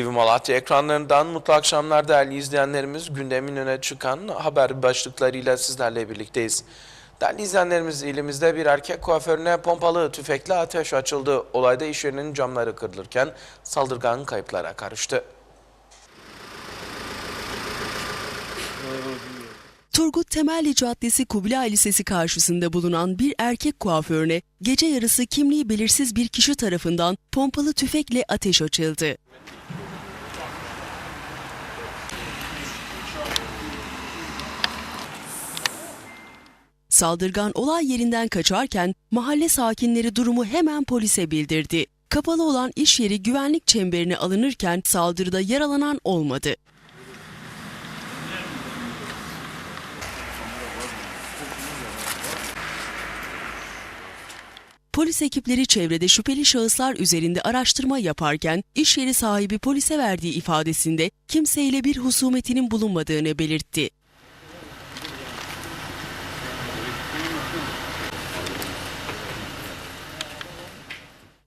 TV Malatya ekranlarından mutlu akşamlar değerli izleyenlerimiz. Gündemin öne çıkan haber başlıklarıyla sizlerle birlikteyiz. Değerli izleyenlerimiz ilimizde bir erkek kuaförüne pompalı tüfekle ateş açıldı. Olayda iş yerinin camları kırılırken saldırgan kayıplara karıştı. Turgut Temelli Caddesi Kubilay Lisesi karşısında bulunan bir erkek kuaförüne gece yarısı kimliği belirsiz bir kişi tarafından pompalı tüfekle ateş açıldı. Saldırgan olay yerinden kaçarken mahalle sakinleri durumu hemen polise bildirdi. Kapalı olan iş yeri güvenlik çemberine alınırken saldırıda yaralanan olmadı. Polis ekipleri çevrede şüpheli şahıslar üzerinde araştırma yaparken iş yeri sahibi polise verdiği ifadesinde kimseyle bir husumetinin bulunmadığını belirtti.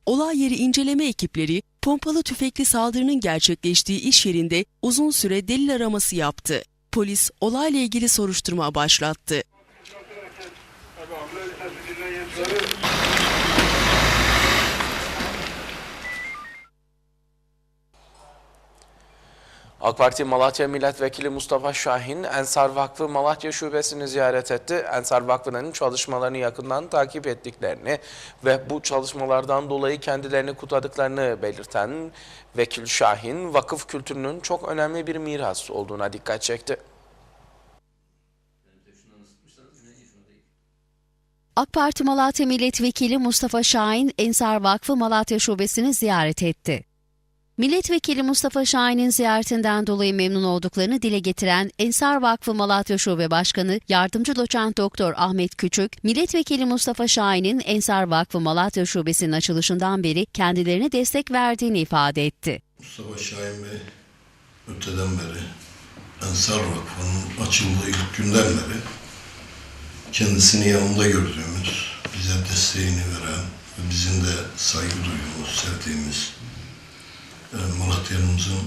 Olay yeri inceleme ekipleri pompalı tüfekli saldırının gerçekleştiği iş yerinde uzun süre delil araması yaptı. Polis olayla ilgili soruşturma başlattı. AK Parti Malatya Milletvekili Mustafa Şahin, Ensar Vakfı Malatya Şubesini ziyaret etti. Ensar Vakfı'nın çalışmalarını yakından takip ettiklerini ve bu çalışmalardan dolayı kendilerini kutladıklarını belirten Vekil Şahin, vakıf kültürünün çok önemli bir miras olduğuna dikkat çekti. AK Parti Malatya Milletvekili Mustafa Şahin, Ensar Vakfı Malatya Şubesini ziyaret etti. Milletvekili Mustafa Şahin'in ziyaretinden dolayı memnun olduklarını dile getiren Ensar Vakfı Malatya Şube Başkanı Yardımcı Doçent Doktor Ahmet Küçük, Milletvekili Mustafa Şahin'in Ensar Vakfı Malatya Şubesi'nin açılışından beri kendilerine destek verdiğini ifade etti. Mustafa Şahin Bey öteden beri Ensar Vakfı'nın açıldığı ilk günden beri kendisini yanında gördüğümüz, bize desteğini veren ve bizim de saygı duyduğumuz, sevdiğimiz Malatya'mızın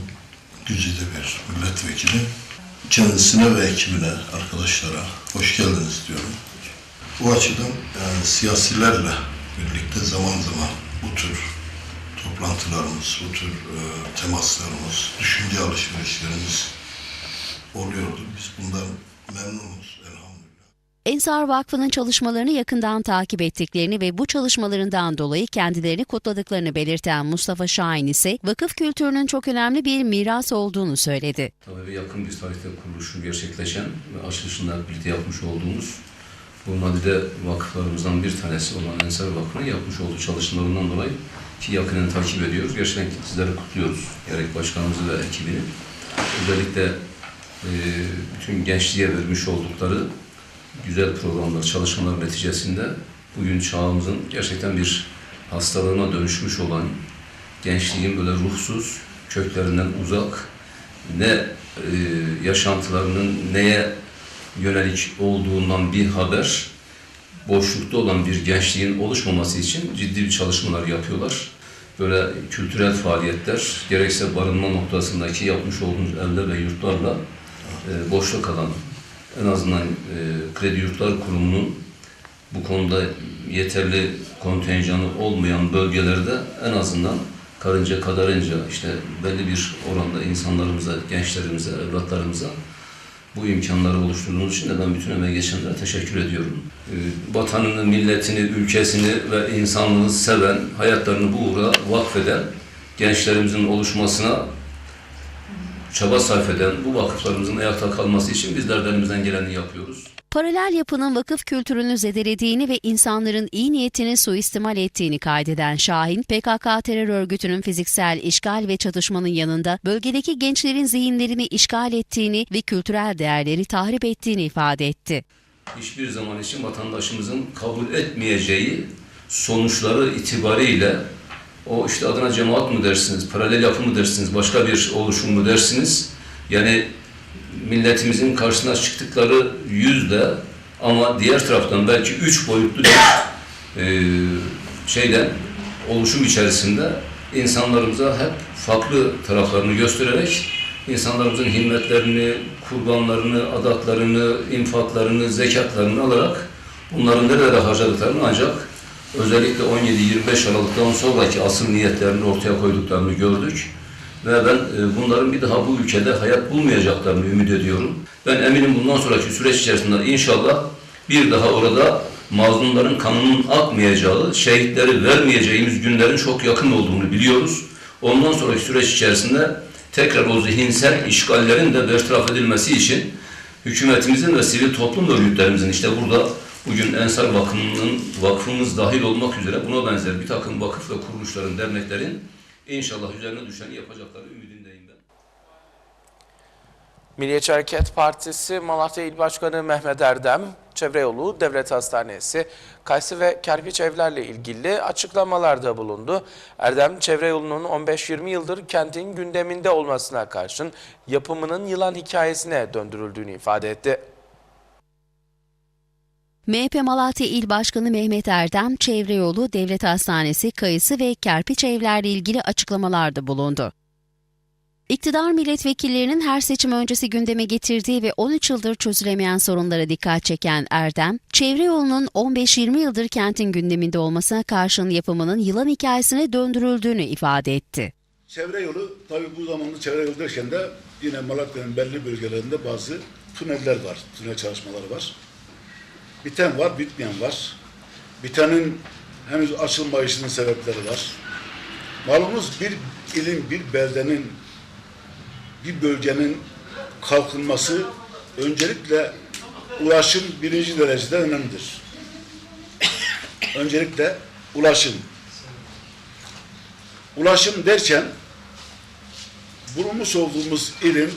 güzide bir milletvekili. Kendisine ve ekibine, arkadaşlara hoş geldiniz diyorum. Bu açıdan yani siyasilerle birlikte zaman zaman bu tür toplantılarımız, bu tür e, temaslarımız, düşünce alışverişlerimiz oluyordu. Biz bundan memnunuz elhamdülillah. Ensar Vakfı'nın çalışmalarını yakından takip ettiklerini ve bu çalışmalarından dolayı kendilerini kutladıklarını belirten Mustafa Şahin ise vakıf kültürünün çok önemli bir miras olduğunu söyledi. Tabii yakın bir tarihte kuruluşu gerçekleşen ve açılışında birlikte yapmış olduğumuz bu nadide vakıflarımızdan bir tanesi olan Ensar Vakfı'nın yapmış olduğu çalışmalarından dolayı ki yakından takip ediyoruz. Gerçekten sizleri kutluyoruz. Gerek başkanımızı ve ekibini. Özellikle e, bütün gençliğe vermiş oldukları güzel programlar, çalışmalar neticesinde bugün çağımızın gerçekten bir hastalığına dönüşmüş olan gençliğin böyle ruhsuz, köklerinden uzak, ne e, yaşantılarının neye yönelik olduğundan bir haber, boşlukta olan bir gençliğin oluşmaması için ciddi bir çalışmalar yapıyorlar. Böyle kültürel faaliyetler, gerekse barınma noktasındaki yapmış olduğumuz evler ve yurtlarla e, boşluk kalan, en azından e, Kredi Yurtlar Kurumu'nun bu konuda yeterli kontenjanı olmayan bölgelerde en azından karınca kadarınca işte belli bir oranda insanlarımıza, gençlerimize, evlatlarımıza bu imkanları oluşturduğunuz için de ben bütün emeği geçenlere teşekkür ediyorum. Ee, Vatanını, milletini, ülkesini ve insanlığını seven, hayatlarını bu uğra vakfeden gençlerimizin oluşmasına çaba sarf eden bu vakıflarımızın ayakta kalması için bizler de elimizden geleni yapıyoruz. Paralel yapının vakıf kültürünü zedelediğini ve insanların iyi niyetini suistimal ettiğini kaydeden Şahin, PKK terör örgütünün fiziksel işgal ve çatışmanın yanında bölgedeki gençlerin zihinlerini işgal ettiğini ve kültürel değerleri tahrip ettiğini ifade etti. hiçbir zaman için vatandaşımızın kabul etmeyeceği sonuçları itibariyle o işte adına cemaat mı dersiniz, paralel yapı mı dersiniz, başka bir oluşum mu dersiniz? Yani milletimizin karşısına çıktıkları yüzde ama diğer taraftan belki üç boyutlu bir e, şeyden oluşum içerisinde insanlarımıza hep farklı taraflarını göstererek insanlarımızın himmetlerini, kurbanlarını, adatlarını, infaklarını, zekatlarını alarak bunların nerelere harcadıklarını ancak özellikle 17-25 Aralık'tan sonraki asıl niyetlerini ortaya koyduklarını gördük. Ve ben e, bunların bir daha bu ülkede hayat bulmayacaklarını ümit ediyorum. Ben eminim bundan sonraki süreç içerisinde inşallah bir daha orada mazlumların kanının akmayacağı, şehitleri vermeyeceğimiz günlerin çok yakın olduğunu biliyoruz. Ondan sonraki süreç içerisinde tekrar o zihinsel işgallerin de bertaraf edilmesi için hükümetimizin ve sivil toplum örgütlerimizin işte burada bugün Ensar Vakfı'nın vakfımız dahil olmak üzere buna benzer bir takım vakıf ve kuruluşların, derneklerin inşallah üzerine düşeni yapacakları ümidindeyim ben. Milliyetçi Hareket Partisi Malatya İl Başkanı Mehmet Erdem, Çevre Yolu Devlet Hastanesi, Kaysı ve Kerpiç evlerle ilgili açıklamalarda bulundu. Erdem, Çevre Yolu'nun 15-20 yıldır kentin gündeminde olmasına karşın yapımının yılan hikayesine döndürüldüğünü ifade etti. MHP Malatya İl Başkanı Mehmet Erdem, Çevre Yolu, Devlet Hastanesi, Kayısı ve Kerpiç evlerle ilgili açıklamalarda bulundu. İktidar milletvekillerinin her seçim öncesi gündeme getirdiği ve 13 yıldır çözülemeyen sorunlara dikkat çeken Erdem, çevre yolunun 15-20 yıldır kentin gündeminde olmasına karşın yapımının yılan hikayesine döndürüldüğünü ifade etti. Çevre yolu, tabii bu zamanda çevre yolu derken de yine Malatya'nın belli bölgelerinde bazı tüneller var, tünel çalışmaları var. Biten var, bitmeyen var. Bitenin henüz açılmayışının sebepleri var. Malumunuz bir ilin, bir beldenin, bir bölgenin kalkınması öncelikle ulaşım birinci derecede önemlidir. öncelikle ulaşım. Ulaşım derken bulunmuş olduğumuz ilin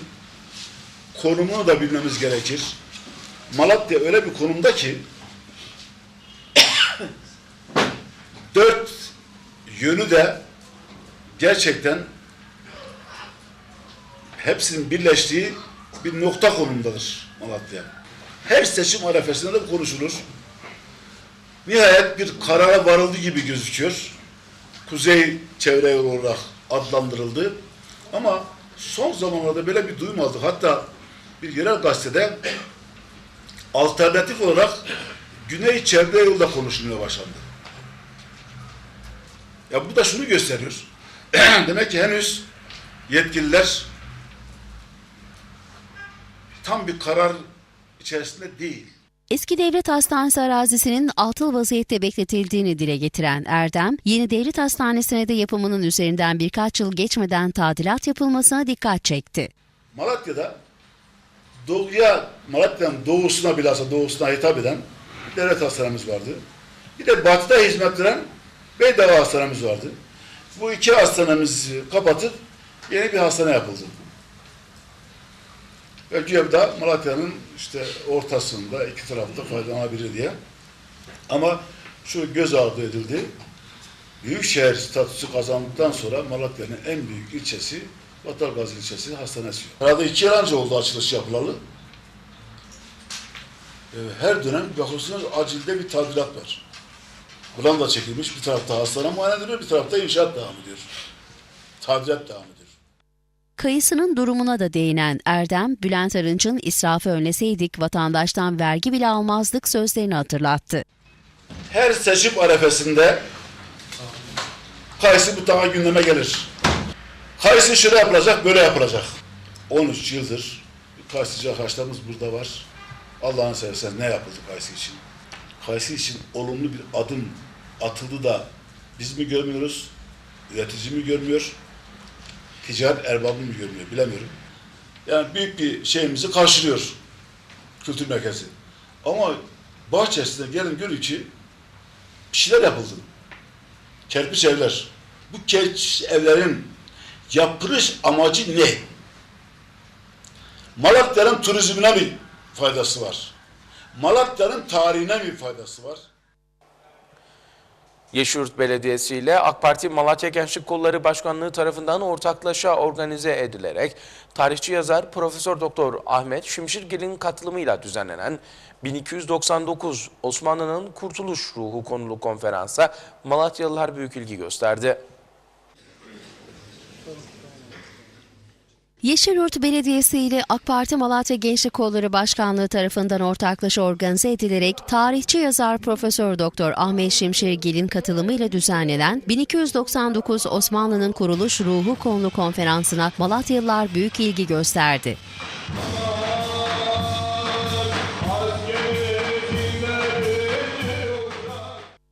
konumunu da bilmemiz gerekir. Malatya öyle bir konumda ki dört yönü de gerçekten hepsinin birleştiği bir nokta konumdadır Malatya. Her seçim arefesinde de konuşulur. Nihayet bir karara varıldı gibi gözüküyor. Kuzey çevre yolu olarak adlandırıldı. Ama son zamanlarda böyle bir duymadık. Hatta bir yerel gazetede alternatif olarak Güney çevre yolu da konuşulmaya başlandı. Ya bu da şunu gösteriyor. Demek ki henüz yetkililer tam bir karar içerisinde değil. Eski devlet hastanesi arazisinin atıl vaziyette bekletildiğini dile getiren Erdem, yeni devlet hastanesine de yapımının üzerinden birkaç yıl geçmeden tadilat yapılmasına dikkat çekti. Malatya'da doğuya, Malatya'nın doğusuna bilhassa doğusuna hitap eden devlet hastanemiz vardı. Bir de batıda hizmet veren Beydava hastanemiz vardı. Bu iki hastanemizi kapatıp yeni bir hastane yapıldı. Ve güya Malatya'nın işte ortasında iki tarafta faydalanabilir diye. Ama şu göz ardı edildi. Büyükşehir statüsü kazandıktan sonra Malatya'nın en büyük ilçesi Batargazi ilçesi hastanesi. Herhalde iki yıl önce oldu açılış yapılalı. Ee, Her dönem bakıyorsunuz acilde bir tadilat var. Plan da çekilmiş. Bir tarafta hastane muayene ediliyor, bir tarafta inşaat devam ediyor. Tadilat devam ediyor. Kayısının durumuna da değinen Erdem, Bülent Arınç'ın israfı önleseydik vatandaştan vergi bile almazdık sözlerini hatırlattı. Her seçim arefesinde Kayısı bu tarafa gündeme gelir. Kayısı şöyle yapılacak, böyle yapılacak. 13 yıldır Kayısıcı arkadaşlarımız burada var. Allah'ın seversen ne yapıldı Kayısı için? Kayısı için olumlu bir adım atıldı da biz mi görmüyoruz? Üretici mi görmüyor? Ticaret erbabı mı görmüyor? Bilemiyorum. Yani büyük bir şeyimizi karşılıyor kültür merkezi. Ama bahçesinde gelin görün ki bir şeyler yapıldı. Kerpiç evler. Bu kerpiç evlerin yapılış amacı ne? Malatya'nın turizmine mi faydası var? Malatya'nın tarihine mi faydası var? Yeşilyurt Belediyesi ile AK Parti Malatya Gençlik Kolları Başkanlığı tarafından ortaklaşa organize edilerek tarihçi yazar Profesör Doktor Ahmet Şimşirgil'in katılımıyla düzenlenen 1299 Osmanlı'nın Kurtuluş Ruhu konulu konferansa Malatyalılar büyük ilgi gösterdi. Yeşilyurt Belediyesi ile AK Parti Malatya Gençlik Kolları Başkanlığı tarafından ortaklaşa organize edilerek tarihçi yazar Profesör Doktor Ahmet Şimşirgil'in katılımıyla düzenlenen 1299 Osmanlı'nın kuruluş ruhu konulu konferansına Malatyalılar büyük ilgi gösterdi.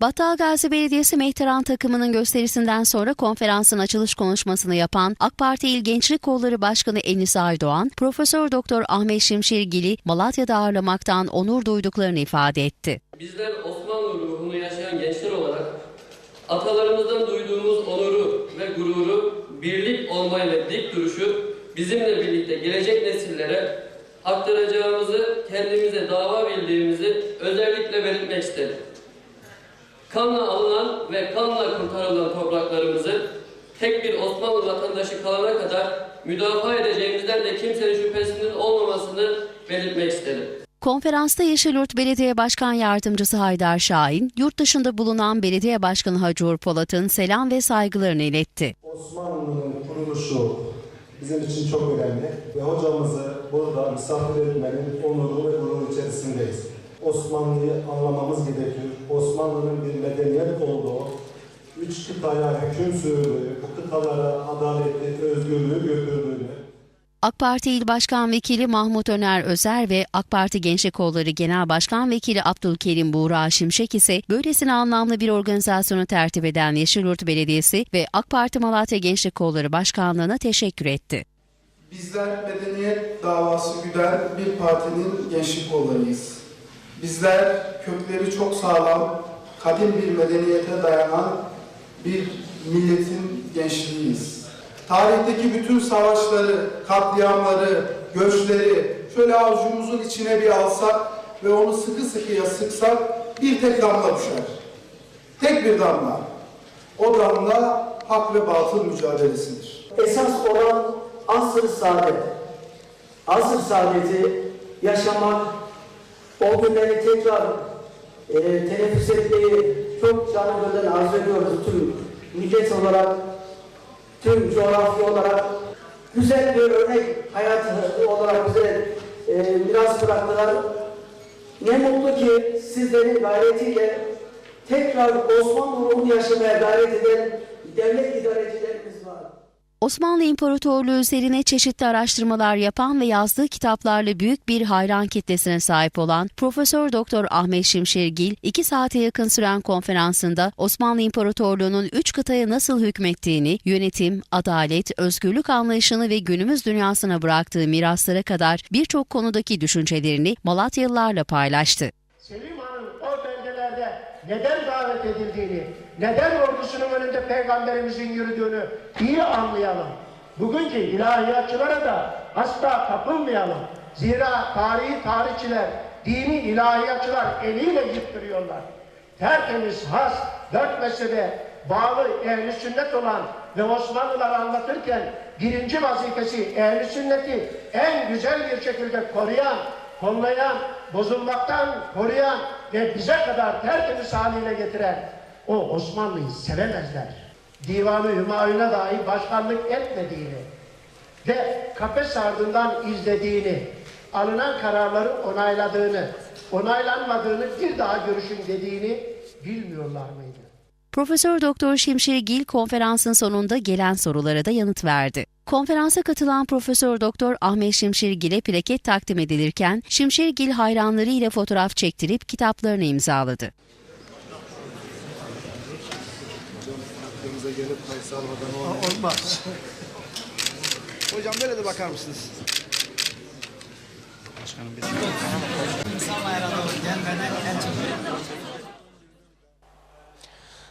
Battal Gazi Belediyesi Mehteran takımının gösterisinden sonra konferansın açılış konuşmasını yapan AK Parti İl Gençlik Kolları Başkanı Enis Aydoğan, Profesör Doktor Ahmet Şimşirgil'i Malatya'da ağırlamaktan onur duyduklarını ifade etti. Bizler Osmanlı ruhunu yaşayan gençler olarak atalarımızdan duyduğumuz onuru ve gururu, birlik olmayla dik duruşu bizimle birlikte gelecek nesillere aktaracağımızı, kendimize dava bildiğimizi özellikle belirtmek isterim. Kanla alınan ve kanla kurtarılan topraklarımızı tek bir Osmanlı vatandaşı kalana kadar müdafaa edeceğimizden de kimsenin şüphesinin olmamasını belirtmek isterim. Konferansta Yeşilyurt Belediye Başkan Yardımcısı Haydar Şahin, yurt dışında bulunan Belediye Başkanı Hacı Uğur Polat'ın selam ve saygılarını iletti. Osmanlı'nın kuruluşu bizim için çok önemli ve hocamızı burada misafir etmenin onuru ve gururu içerisindeyiz. Osmanlı'yı anlamamız gerekiyor. Osmanlı'nın bir medeniyet olduğu, üç kıtaya hüküm sürdüğü, bu kıtalara adaleti, özgürlüğü götürdüğünü, AK Parti İl Başkan Vekili Mahmut Öner Özer ve AK Parti Gençlik Kolları Genel Başkan Vekili Abdülkerim Buğra Şimşek ise böylesine anlamlı bir organizasyonu tertip eden Yeşilyurt Belediyesi ve AK Parti Malatya Gençlik Kolları Başkanlığı'na teşekkür etti. Bizler medeniyet davası güden bir partinin gençlik kollarıyız. Bizler kökleri çok sağlam, kadim bir medeniyete dayanan bir milletin gençliğiyiz. Tarihteki bütün savaşları, katliamları, göçleri şöyle avucumuzun içine bir alsak ve onu sıkı sıkıya sıksak bir tek damla düşer. Tek bir damla. O damla hak ve batıl mücadelesidir. esas olan asr-ı saadet. Asr-ı saadeti yaşamak, o günleri tekrar e, teneffüs etmeyi çok canı gönülden arzu ediyoruz tüm millet olarak, tüm coğrafya olarak. Güzel bir örnek hayatı olarak bize e, miras bıraktılar. Ne mutlu ki sizlerin gayretiyle tekrar Osmanlı ruhunu yaşamaya gayret eden devlet idarecilerimiz var. Osmanlı İmparatorluğu üzerine çeşitli araştırmalar yapan ve yazdığı kitaplarla büyük bir hayran kitlesine sahip olan Profesör Doktor Ahmet Şimşirgil, iki saate yakın süren konferansında Osmanlı İmparatorluğu'nun üç kıtaya nasıl hükmettiğini, yönetim, adalet, özgürlük anlayışını ve günümüz dünyasına bıraktığı miraslara kadar birçok konudaki düşüncelerini Malatyalılarla paylaştı. Selim Han'ın o bölgelerde neden davet edildiğini, neden ordusunun önünde peygamberimizin yürüdüğünü iyi anlayalım. Bugünkü ilahiyatçılara da asla kapılmayalım. Zira tarihi tarihçiler, dini ilahiyatçılar eliyle yıktırıyorlar. Tertemiz, has, dört mezhebe bağlı ehli sünnet olan ve Osmanlılar anlatırken birinci vazifesi ehli sünneti en güzel bir şekilde koruyan, kollayan, bozulmaktan koruyan ve bize kadar tertemiz haline getiren o Osmanlı'yı sevemezler. Divanı Hümayun'a dahi başkanlık etmediğini ve kafes ardından izlediğini, alınan kararları onayladığını, onaylanmadığını bir daha görüşün dediğini bilmiyorlar mıydı? Profesör Doktor Şimşirgil konferansın sonunda gelen sorulara da yanıt verdi. Konferansa katılan Profesör Doktor Ahmet Şimşirgil'e plaket takdim edilirken Şimşirgil hayranları ile fotoğraf çektirip kitaplarını imzaladı. Olmaz. Hocam böyle de bakar mısınız?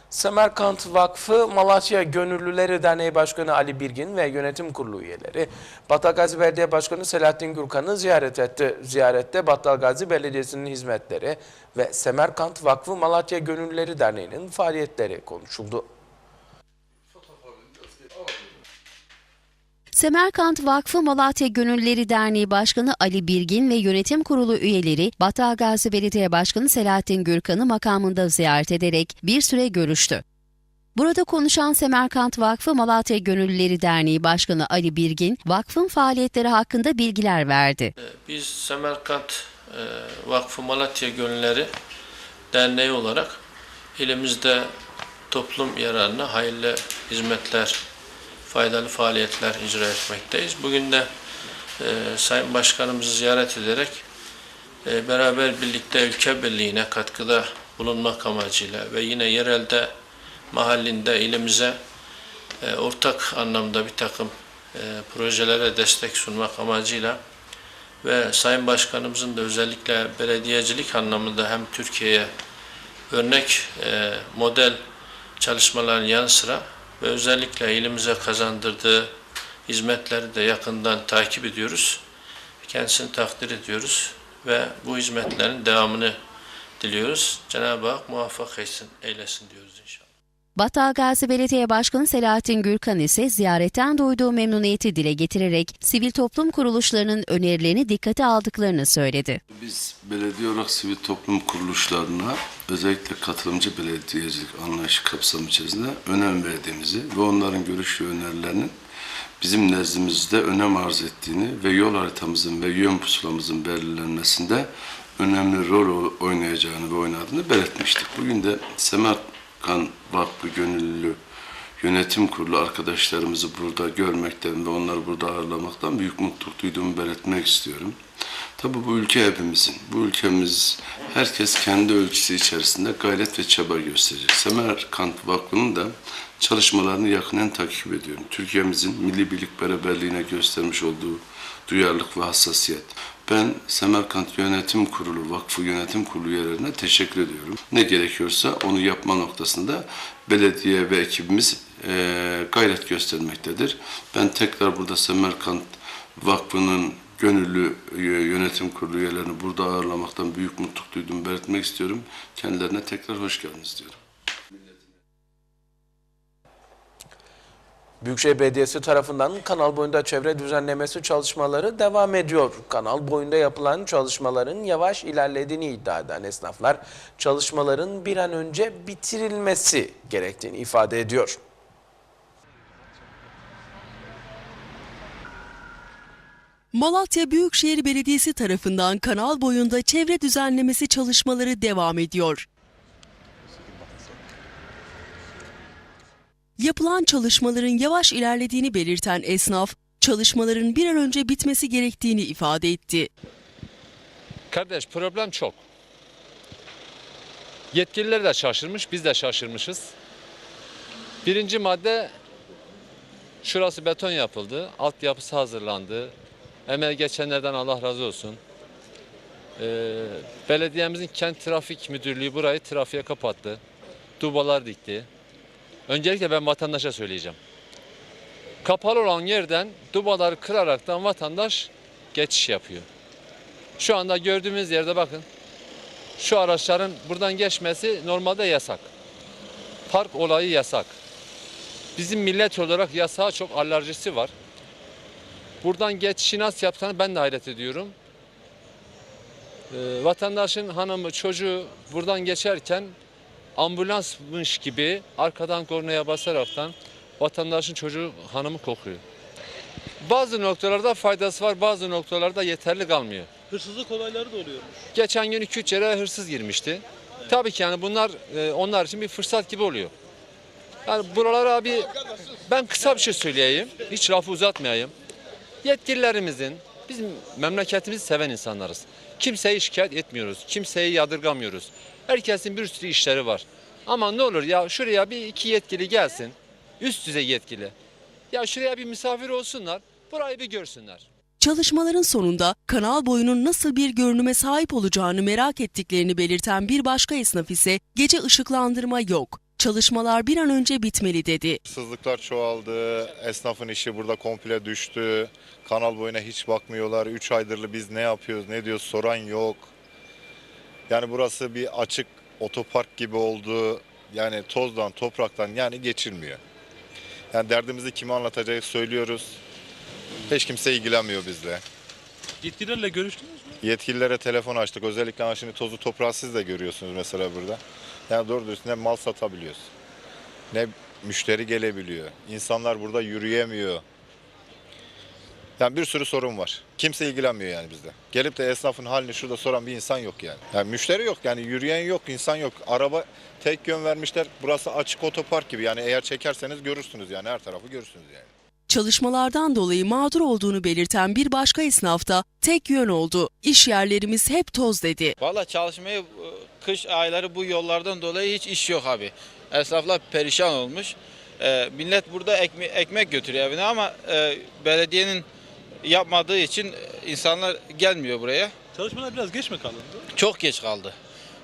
Semerkant Vakfı Malatya Gönüllüleri Derneği Başkanı Ali Birgin ve yönetim kurulu üyeleri Battalgazi Belediye Başkanı Selahattin Gürkan'ı ziyaret etti. Ziyarette Battalgazi Belediyesi'nin hizmetleri ve Semerkant Vakfı Malatya Gönüllüleri Derneği'nin faaliyetleri konuşuldu. Semerkant Vakfı Malatya Gönülleri Derneği Başkanı Ali Birgin ve yönetim kurulu üyeleri Battalgazi Belediye Başkanı Selahattin Gürkan'ı makamında ziyaret ederek bir süre görüştü. Burada konuşan Semerkant Vakfı Malatya Gönüllüleri Derneği Başkanı Ali Birgin, vakfın faaliyetleri hakkında bilgiler verdi. Biz Semerkant e, Vakfı Malatya Gönülleri Derneği olarak ilimizde toplum yararına hayırlı hizmetler, faydalı faaliyetler icra etmekteyiz. Bugün de e, Sayın Başkanımızı ziyaret ederek e, beraber birlikte ülke birliğine katkıda bulunmak amacıyla ve yine yerelde, mahallinde ilimize e, ortak anlamda bir takım e, projelere destek sunmak amacıyla ve Sayın Başkanımızın da özellikle belediyecilik anlamında hem Türkiye'ye örnek e, model çalışmaların yanı sıra ve özellikle ilimize kazandırdığı hizmetleri de yakından takip ediyoruz. Kendisini takdir ediyoruz ve bu hizmetlerin devamını diliyoruz. Cenab-ı Hak muvaffak etsin, eylesin diyoruz inşallah. Battal Gazi Belediye Başkanı Selahattin Gürkan ise ziyaretten duyduğu memnuniyeti dile getirerek sivil toplum kuruluşlarının önerilerini dikkate aldıklarını söyledi. Biz belediye olarak sivil toplum kuruluşlarına özellikle katılımcı belediyecilik anlayışı kapsamı içerisinde önem verdiğimizi ve onların görüş ve önerilerinin bizim nezdimizde önem arz ettiğini ve yol haritamızın ve yön pusulamızın belirlenmesinde önemli rol oynayacağını ve oynadığını belirtmiştik. Bugün de Semerkan Vakfı Gönüllü Yönetim Kurulu arkadaşlarımızı burada görmekten ve onları burada ağırlamaktan büyük mutluluk duyduğumu belirtmek istiyorum. Tabii bu ülke hepimizin. Bu ülkemiz herkes kendi ölçüsü içerisinde gayret ve çaba gösterecek. Semerkant Vakfı'nın da çalışmalarını yakından takip ediyorum. Türkiye'mizin milli birlik beraberliğine göstermiş olduğu duyarlılık ve hassasiyet. Ben Semerkant Yönetim Kurulu, Vakfı Yönetim Kurulu üyelerine teşekkür ediyorum. Ne gerekiyorsa onu yapma noktasında belediye ve ekibimiz eee, gayret göstermektedir. Ben tekrar burada Semerkant Vakfı'nın gönüllü e, yönetim kurulu üyelerini burada ağırlamaktan büyük mutluluk duyduğumu belirtmek istiyorum. Kendilerine tekrar hoş geldiniz diyorum. Büyükşehir Belediyesi tarafından kanal boyunda çevre düzenlemesi çalışmaları devam ediyor. Kanal boyunda yapılan çalışmaların yavaş ilerlediğini iddia eden esnaflar çalışmaların bir an önce bitirilmesi gerektiğini ifade ediyor. Malatya Büyükşehir Belediyesi tarafından kanal boyunda çevre düzenlemesi çalışmaları devam ediyor. Yapılan çalışmaların yavaş ilerlediğini belirten esnaf, çalışmaların bir an önce bitmesi gerektiğini ifade etti. Kardeş problem çok. Yetkililer de şaşırmış, biz de şaşırmışız. Birinci madde şurası beton yapıldı, altyapısı hazırlandı. Emeği geçenlerden Allah razı olsun. Ee, belediyemizin kent trafik müdürlüğü burayı trafiğe kapattı. Dubalar dikti. Öncelikle ben vatandaşa söyleyeceğim. Kapalı olan yerden dubaları kıraraktan vatandaş geçiş yapıyor. Şu anda gördüğümüz yerde bakın. Şu araçların buradan geçmesi normalde yasak. Park olayı yasak. Bizim millet olarak yasağa çok alerjisi var. Buradan geçişi nasıl yapsanız ben de hayret ediyorum. Ee, vatandaşın hanımı, çocuğu buradan geçerken ambulansmış gibi arkadan kornaya basaraktan vatandaşın çocuğu, hanımı kokuyor. Bazı noktalarda faydası var, bazı noktalarda yeterli kalmıyor. Hırsızlık olayları da oluyormuş. Geçen gün 2-3 yere hırsız girmişti. Tabii ki yani bunlar e, onlar için bir fırsat gibi oluyor. Yani buralara abi ben kısa bir şey söyleyeyim. Hiç lafı uzatmayayım. Yetkililerimizin bizim memleketimizi seven insanlarız. Kimseyi şikayet etmiyoruz. Kimseyi yadırgamıyoruz. Herkesin bir sürü işleri var. Ama ne olur ya şuraya bir iki yetkili gelsin. Üst düzey yetkili. Ya şuraya bir misafir olsunlar. Burayı bir görsünler. Çalışmaların sonunda kanal boyunun nasıl bir görünüme sahip olacağını merak ettiklerini belirten bir başka esnaf ise gece ışıklandırma yok. Çalışmalar bir an önce bitmeli dedi. Hırsızlıklar çoğaldı, esnafın işi burada komple düştü. Kanal boyuna hiç bakmıyorlar. 3 aydır biz ne yapıyoruz, ne diyoruz soran yok. Yani burası bir açık otopark gibi oldu. Yani tozdan, topraktan yani geçilmiyor. Yani derdimizi kime anlatacağız söylüyoruz. Hiç kimse ilgilenmiyor bizle. Yetkililerle görüştünüz mü? Yetkililere telefon açtık. Özellikle şimdi tozu toprağı siz de görüyorsunuz mesela burada. Yani doğru dürüst ne mal satabiliyoruz. Ne müşteri gelebiliyor. İnsanlar burada yürüyemiyor. Yani bir sürü sorun var. Kimse ilgilenmiyor yani bizde. Gelip de esnafın halini şurada soran bir insan yok yani. Yani müşteri yok yani yürüyen yok, insan yok. Araba tek yön vermişler. Burası açık otopark gibi. Yani eğer çekerseniz görürsünüz yani her tarafı görürsünüz yani. Çalışmalardan dolayı mağdur olduğunu belirten bir başka esnaf da tek yön oldu. İş yerlerimiz hep toz dedi. Valla çalışmayı e, kış ayları bu yollardan dolayı hiç iş yok abi. Esnaflar perişan olmuş. E, millet burada ekme- ekmek götürüyor evine ama e, belediyenin yapmadığı için insanlar gelmiyor buraya. Çalışmalar biraz geç mi kalındı? Çok geç kaldı.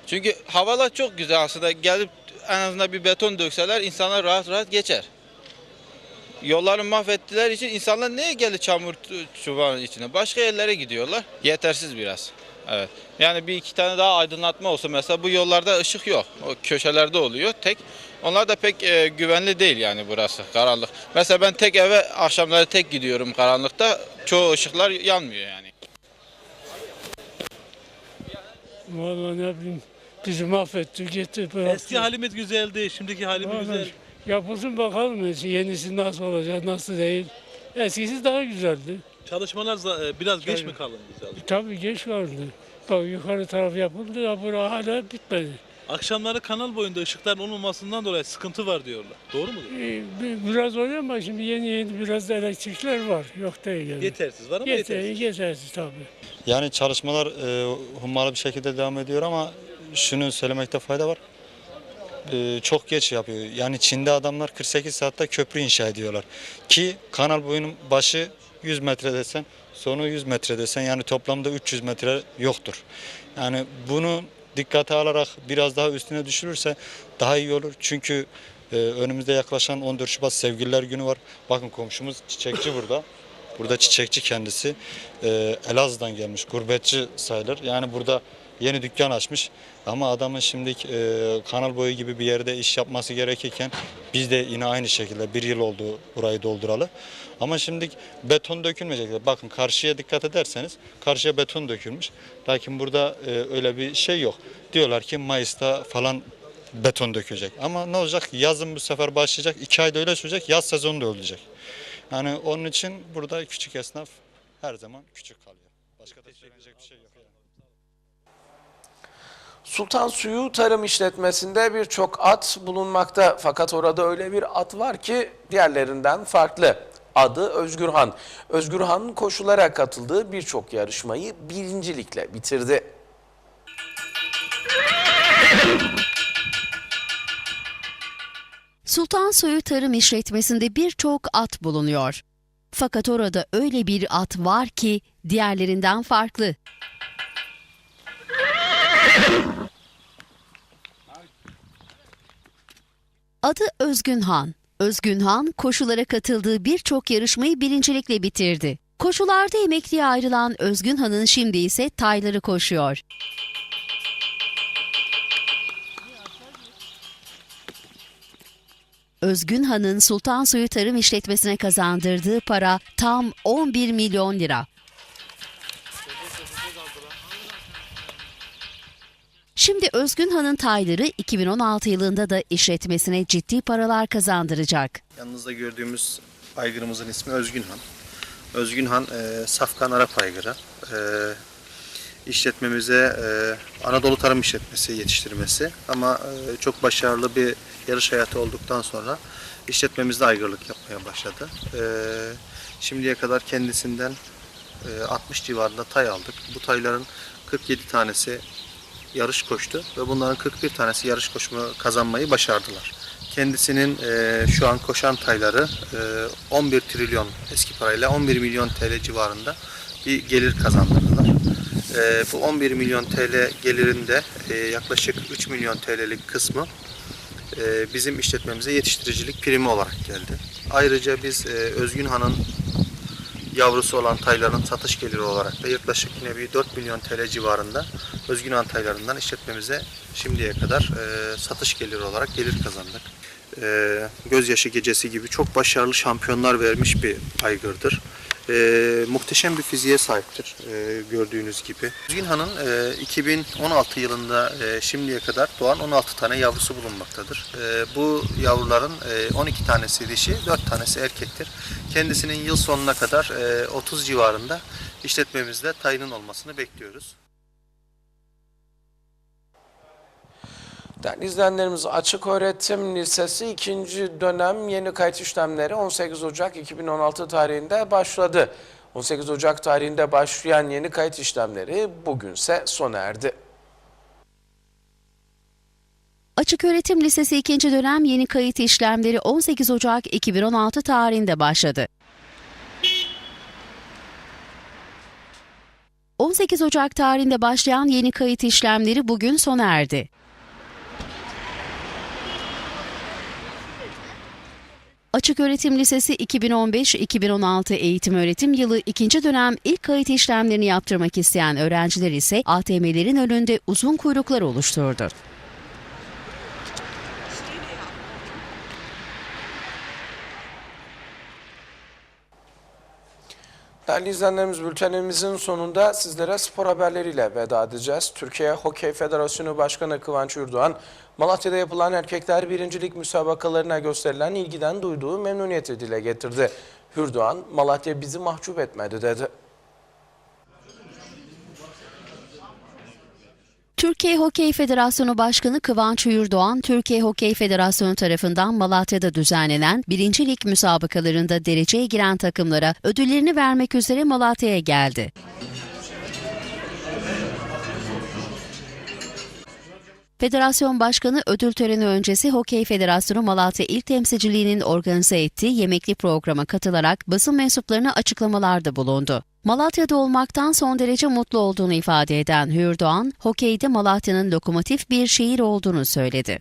Çünkü havalar çok güzel aslında gelip en azından bir beton dökseler insanlar rahat rahat geçer. Yolları mahvettiler için insanlar neye geldi çamur çubuğunun içine? Başka yerlere gidiyorlar. Yetersiz biraz. Evet. Yani bir iki tane daha aydınlatma olsa mesela bu yollarda ışık yok. O köşelerde oluyor tek. Onlar da pek e, güvenli değil yani burası karanlık. Mesela ben tek eve akşamları tek gidiyorum karanlıkta. Çoğu ışıklar yanmıyor yani. Vallahi ne bileyim bizi mahvetti gitti bıraktı. Eski halimiz güzeldi, şimdiki halimiz Vallahi güzel. Yapılsın bakalım yenisi nasıl olacak nasıl değil. Eskisi daha güzeldi. Çalışmalar za- e, biraz geç mi kalındı? Tabii geç kaldı. Bak yukarı taraf yapıldı ya bura hala bitmedi. Akşamları kanal boyunda ışıkların olmamasından dolayı sıkıntı var diyorlar. Doğru mu? Ee, bi- biraz oluyor ama şimdi yeni yeni biraz da elektrikler var. Yok değil yani. Yetersiz var ama Yeter, yetersiz. yetersiz tabii. Yani çalışmalar e, hummalı bir şekilde devam ediyor ama şunu söylemekte fayda var. E, çok geç yapıyor. Yani Çin'de adamlar 48 saatte köprü inşa ediyorlar. Ki kanal boyunun başı 100 metre desen, sonu 100 metre desen yani toplamda 300 metre yoktur. Yani bunu dikkate alarak biraz daha üstüne düşürürse daha iyi olur. Çünkü e, önümüzde yaklaşan 14 Şubat Sevgililer Günü var. Bakın komşumuz çiçekçi burada. Burada çiçekçi kendisi. Ee, Elazığ'dan gelmiş, gurbetçi sayılır. Yani burada yeni dükkan açmış. Ama adamın şimdi e, kanal boyu gibi bir yerde iş yapması gerekirken biz de yine aynı şekilde bir yıl oldu burayı dolduralı. Ama şimdi beton dökülmeyecek. Bakın karşıya dikkat ederseniz karşıya beton dökülmüş. Lakin burada e, öyle bir şey yok. Diyorlar ki Mayıs'ta falan beton dökülecek. Ama ne olacak? Yazın bu sefer başlayacak. iki ayda öyle sürecek. Yaz sezonu da ölecek. Yani onun için burada küçük esnaf her zaman küçük kalıyor. Başka da söyleyecek bir şey yok. Sultan Suyu Tarım İşletmesi'nde birçok at bulunmakta. Fakat orada öyle bir at var ki diğerlerinden farklı. Adı Özgürhan. Özgürhan koşulara katıldığı birçok yarışmayı birincilikle bitirdi. Sultan Soyu Tarım İşletmesi'nde birçok at bulunuyor. Fakat orada öyle bir at var ki diğerlerinden farklı. Adı Özgün Han. Özgün Han koşulara katıldığı birçok yarışmayı birincilikle bitirdi. Koşularda emekliye ayrılan Özgün Han'ın şimdi ise tayları koşuyor. Özgün Han'ın Sultan Suyu Tarım İşletmesi'ne kazandırdığı para tam 11 milyon lira. Şimdi Özgün Han'ın tayları 2016 yılında da işletmesine ciddi paralar kazandıracak. Yanınızda gördüğümüz aygırımızın ismi Özgün Han. Özgün Han e, Safkan Arap aygırı. E, işletmemize e, Anadolu Tarım İşletmesi yetiştirmesi ama e, çok başarılı bir yarış hayatı olduktan sonra işletmemizde aygırlık yapmaya başladı. E, şimdiye kadar kendisinden e, 60 civarında tay aldık. Bu tayların 47 tanesi yarış koştu ve bunların 41 tanesi yarış koşma kazanmayı başardılar. Kendisinin e, şu an koşan tayları e, 11 trilyon eski parayla 11 milyon TL civarında bir gelir kazandırdılar. E, bu 11 milyon TL gelirinde e, yaklaşık 3 milyon TL'lik kısmı e, bizim işletmemize yetiştiricilik primi olarak geldi. Ayrıca biz e, Özgün Han'ın yavrusu olan tayların satış geliri olarak da yaklaşık yine bir 4 milyon TL civarında Özgün Han taylarından işletmemize şimdiye kadar satış geliri olarak gelir kazandık. E, gözyaşı gecesi gibi çok başarılı şampiyonlar vermiş bir aygırdır. e, muhteşem bir fiziğe sahiptir e, gördüğünüz gibi. Düzgünhan'ın e, 2016 yılında e, şimdiye kadar doğan 16 tane yavrusu bulunmaktadır. E, bu yavruların e, 12 tanesi dişi, 4 tanesi erkektir. Kendisinin yıl sonuna kadar e, 30 civarında işletmemizde tayının olmasını bekliyoruz. Değerli izleyenlerimiz Açık Öğretim Lisesi 2. dönem yeni kayıt işlemleri 18 Ocak 2016 tarihinde başladı. 18 Ocak tarihinde başlayan yeni kayıt işlemleri bugünse sona erdi. Açıköğretim Lisesi 2. dönem yeni kayıt işlemleri 18 Ocak 2016 tarihinde başladı. 18 Ocak tarihinde başlayan yeni kayıt işlemleri bugün sona erdi. Açıköğretim Lisesi 2015-2016 eğitim öğretim yılı ikinci dönem ilk kayıt işlemlerini yaptırmak isteyen öğrenciler ise ATM'lerin önünde uzun kuyruklar oluşturdu. Değerli izleyenlerimiz bültenimizin sonunda sizlere spor haberleriyle veda edeceğiz. Türkiye Hokey Federasyonu Başkanı Kıvanç Yurdoğan, Malatya'da yapılan erkekler birincilik müsabakalarına gösterilen ilgiden duyduğu memnuniyeti dile getirdi. Hürdoğan, Malatya bizi mahcup etmedi dedi. Türkiye Hokey Federasyonu Başkanı Kıvanç Yurdoğan, Türkiye Hokey Federasyonu tarafından Malatya'da düzenlenen birinci lig müsabakalarında dereceye giren takımlara ödüllerini vermek üzere Malatya'ya geldi. Federasyon Başkanı ödül töreni öncesi Hokey Federasyonu Malatya İl Temsilciliği'nin organize ettiği yemekli programa katılarak basın mensuplarına açıklamalarda bulundu. Malatya'da olmaktan son derece mutlu olduğunu ifade eden Hürdoğan, hokeyde Malatya'nın lokomotif bir şehir olduğunu söyledi.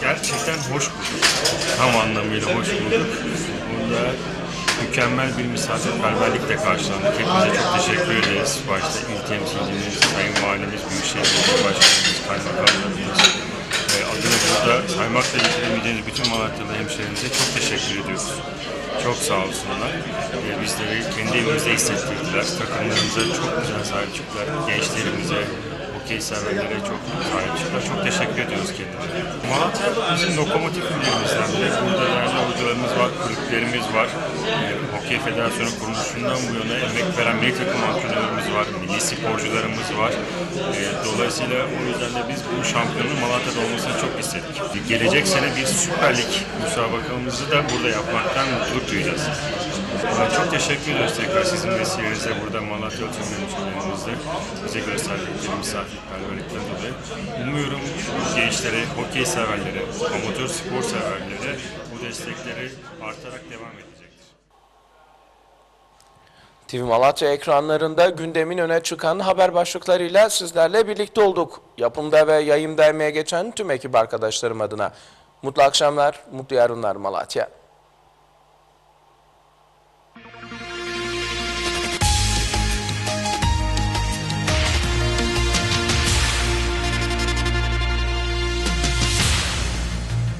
Gerçekten hoş bulduk. Tam anlamıyla hoş bulduk. Burada mükemmel bir misafirperverlikle karşılandık. Hepinize çok teşekkür ederiz. Başta il temsilcimiz, Sayın Valimiz, Büyükşehir Başkanımız, Kaymakamlarımız, e, adına burada saymakla yetiremeyeceğiniz bütün Malatyalı hemşehrilerimize çok teşekkür ediyoruz. Çok sağ olsunlar. E, bizleri kendi evimizde hissettirdiler. Takımlarımıza çok güzel sahip çıktılar. Gençlerimize, hokey severlere çok sahip çıktılar. Çok teşekkür ediyoruz kendilerine. Malatya bizim lokomotif illerimizden biri. Burada değerli hocalarımız var, kulüplerimiz var. E, hokey Federasyonu kuruluşundan bu yana emek veren milli takım antrenörümüz var, milli sporcularımız var. E, dolayısıyla o yüzden de biz bu şampiyonun Malatya'da olmasını çok istedik. Gelecek sene bir Süper Lig müsabakamızı da burada yapmaktan mutluluk duyacağız. Çok teşekkür ediyoruz tekrar sizin vesilenizle burada Malatya Otel Yöneticilerimizde bize gösterdikleri misafirperverlikten dolayı. Umuyorum gençlere, hokey severlere, amatör spor severlere bu destekleri artarak devam edecektir. TV Malatya ekranlarında gündemin öne çıkan haber başlıklarıyla sizlerle birlikte olduk. Yapımda ve yayında emeğe geçen tüm ekip arkadaşlarım adına. Mutlu akşamlar, mutlu yarınlar Malatya.